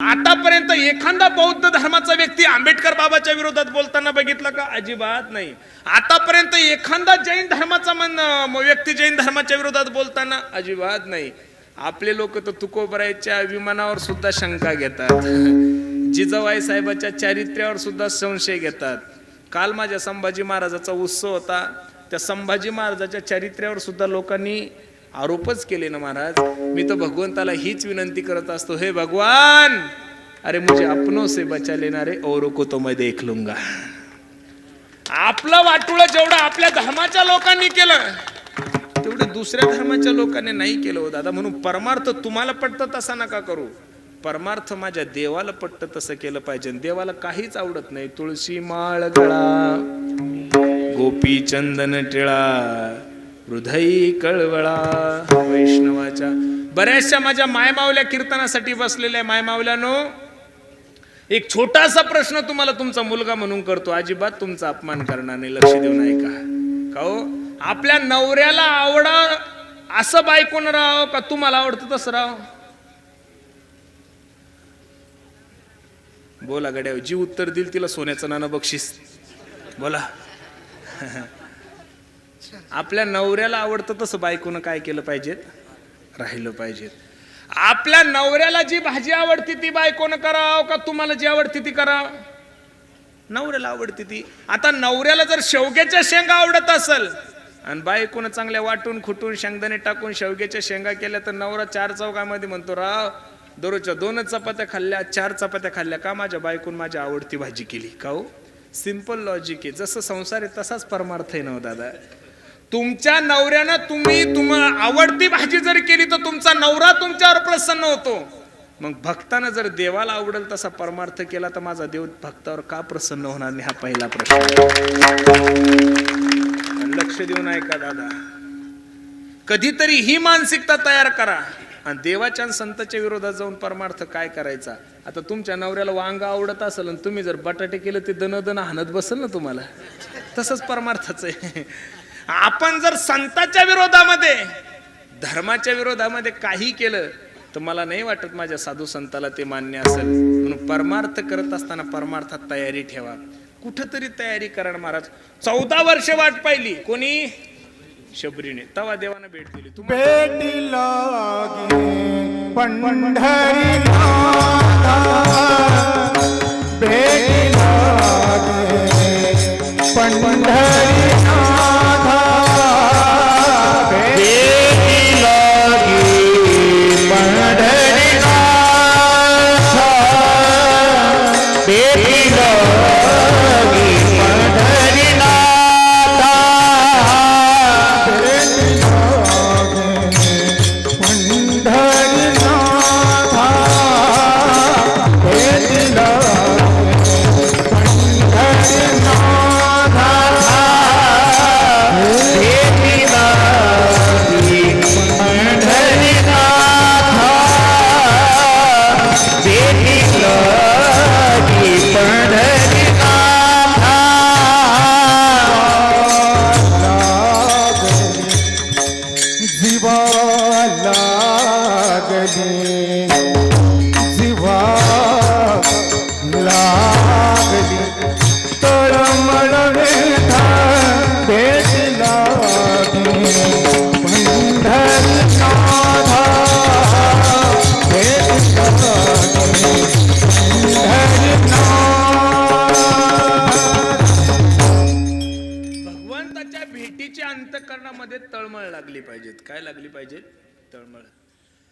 आतापर्यंत एखादा बौद्ध धर्माचा व्यक्ती आंबेडकर बाबाच्या विरोधात बोलताना बघितलं का? अजिबात नाही. आतापर्यंत एखादा जैन धर्माचा मन व्यक्ती जैन धर्माच्या विरोधात बोलताना अजिबात नाही. आपले लोक तर तुकोबरायच्या विमानावर सुद्धा शंका घेतात. जिजाबाई साहेबाच्या चारित्र्यावर सुद्धा संशय घेतात. काल माझ्या संभाजी महाराजाचा उत्सव होता. त्या संभाजी महाराजाच्या चारित्र्यावर सुद्धा लोकांनी आरोपच केले ना महाराज. मी तर भगवंताला हीच विनंती करत असतो हे भगवान! अरे मुझे अपनों से बचा लेणारे औरों को तो मैं देख लूंगा. आपलं वाटुळ जेवढं आपल्या धर्माच्या लोकांनी केलं तेवढं दुसऱ्या धर्माच्या लोकांनी नाही केलं हो दादा. म्हणून परमार्थ तुम्हाला पटतं तसा नका करू. परमार्थ माझ्या देवाला पटतं तसं केलं पाहिजे. देवाला काहीच आवडत नाही. तुळशी माळ गळा गोपी चंदन टिळा हृदयी कळवळा. वैष्णवाच्या बऱ्याचशा माझ्या मायमावल्या कीर्तनासाठी बसलेल्या मायमावल्यानो एक छोटासा प्रश्न तुम्हाला तुमचा मुलगा म्हणून करतो. अजिबात तुमचा अपमान करणार नाही. लक्ष देऊन ऐका. का हो? आपल्या नवऱ्याला आवडा असं बायकोन राहावं का तुम्हाला आवडतं तसं राहावं? बोला गड्या जी उत्तर देईल तिला सोन्याचं नाणं बक्षीस. बोला. आपल्या नवऱ्याला आवडतं तसं बायकोनं काय केलं पाहिजेत? राहिलं पाहिजेत. आपल्या नवऱ्याला जी भाजी आवडते ती बायकोनं करावं का तुम्हाला जी आवडती ती करावं? नवऱ्याला आवडती ती. आता नवऱ्याला जर शेवग्याच्या शेंगा आवडत असेल आणि बायकोनं चांगल्या वाटून खुटून शेंगदाणे टाकून शेवग्याच्या शेंगा केल्या तर नवरा चार चौकामध्ये म्हणतो राव दररोजच्या दोनच चपात्या खाल्ल्या चार चपात्या खाल्ल्या का माझ्या बायकून माझी आवडती भाजी केली? का हो? सिंपल लॉजिक आहे. जसं संसार आहे तसाच परमार्थ आहे ना हो, दादा. तुमच्या नवऱ्यानं तुम्ही तुम्हाला आवडती भाजी जर केली तर तुमचा नवरा तुमच्यावर प्रसन्न होतो. मग भक्तानं जर देवाला आवडेल तसा परमार्थ केला तर माझा देव भक्तावर का प्रसन्न होणार नाही हा पहिला प्रश्न. लक्ष देऊन ऐका दादा? कधीतरी ही मानसिकता तयार करा. आणि देवाच्या आणि विरोधात जाऊन परमार्थ काय करायचा? आता तुमच्या नवऱ्याला वांग आवडत असेल आणि तुम्ही जर बटाटे केले ते दन दन हाणत बसल ना तुम्हाला? तसंच परमार्थाचं आहे. आपण जर संताच्या विरोधामध्ये धर्माच्या विरोधामध्ये काही केलं तर मला नाही वाटत माझ्या साधू संताला ते मान्य असेल. म्हणून परमार्थ करत असताना परमार्थात तयारी ठेवा. कुठंतरी तयारी करा महाराज. चौदा वर्ष वाट पाहिली. कोणी? शबरीने. तवा देवानं भेट दिली. तू भेटी लागे Baby. लागली। अंतकरणामध्ये तळमळ लागली पाहिजेत. काय लागली पाहिजे तळमळ.